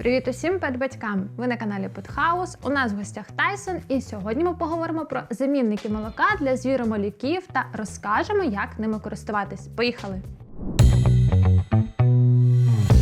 Привіт усім педбатькам! Ви на каналі Петхаус. У нас в гостях Тайсон, і сьогодні ми поговоримо про замінники молока для звіромолюків та розкажемо, як ними користуватись. Поїхали!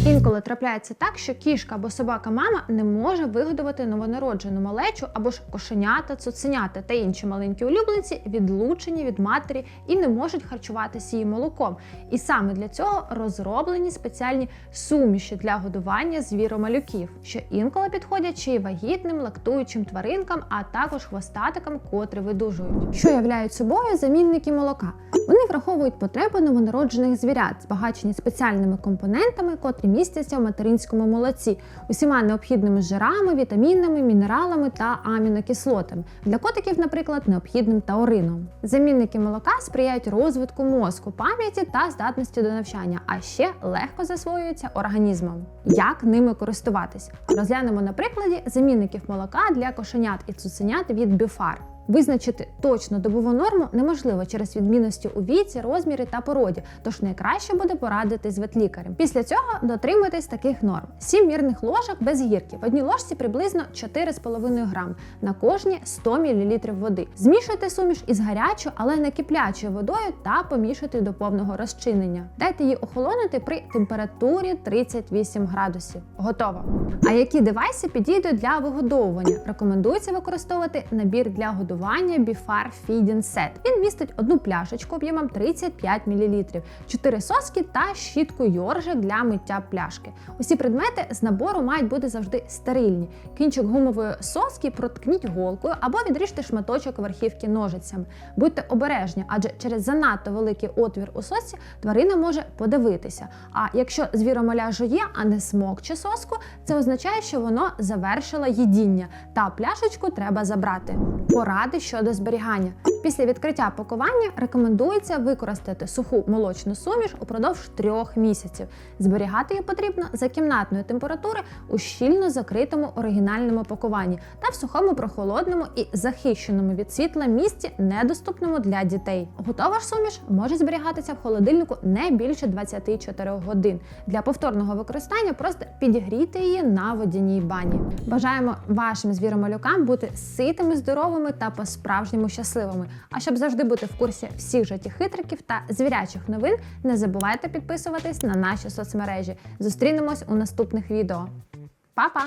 Інколи трапляється так, що кішка або собака-мама не може вигодувати новонароджену малечу або ж кошенята, цуценята та інші маленькі улюбленці відлучені від матері і не можуть харчуватися її молоком. І саме для цього розроблені спеціальні суміші для годування звіромалюків, що інколи підходять й вагітним, лактуючим тваринкам, а також хвостатикам, котрі видужують. Що являють собою замінники молока? Вони враховують потреби новонароджених звірят, збагачені спеціальними компонентами, котрі містяться в материнському молоці, усіма необхідними жирами, вітамінами, мінералами та амінокислотами. Для котиків, наприклад, необхідним таурином. Замінники молока сприяють розвитку мозку, пам'яті та здатності до навчання, а ще легко засвоюються організмом. Як ними користуватись? Розглянемо на прикладі замінників молока для кошенят і цуценят від Біфар. Визначити точну добову норму неможливо через відмінності у віці, розмірі та породі, тож найкраще буде порадити з ветлікарем. Після цього дотримуйтесь таких норм: 7 мірних ложок без гірки. В одній ложці приблизно 4,5 грам, на кожні 100 мл води. Змішуйте суміш із гарячою, але не киплячою водою та помішуйте до повного розчинення. Дайте її охолонути при температурі 38 градусів. Готово. А які девайси підійдуть для вигодовування? Рекомендується використовувати набір для годування Bifar Feeding Set. Він містить одну пляшечку об'ємом 35 мл, 4 соски та щітку йоржик для миття пляшки. Усі предмети з набору мають бути завжди стерильні. Кінчик гумової соски проткніть голкою або відріжте шматочок верхівки ножицями. Будьте обережні, адже через занадто великий отвір у сосці тварина може подивитися. А якщо звіромаля жує, а не смокче соску, це означає, що воно завершило їдіння, та пляшечку треба забрати. Поради щодо зберігання. Після відкриття пакування рекомендується використати суху молочну суміш упродовж трьох місяців. Зберігати її потрібно за кімнатної температури у щільно закритому оригінальному пакуванні та в сухому прохолодному і захищеному від світла місці, недоступному для дітей. Готова ж суміш може зберігатися в холодильнику не більше 24 годин. Для повторного використання просто підігрійте її на водяній бані. Бажаємо вашим звіромалюкам бути ситими, здоровими та по-справжньому щасливими. А щоб завжди бути в курсі всіх життєхитриків та звірячих новин, не забувайте підписуватись на наші соцмережі. Зустрінемось у наступних відео. Па-па!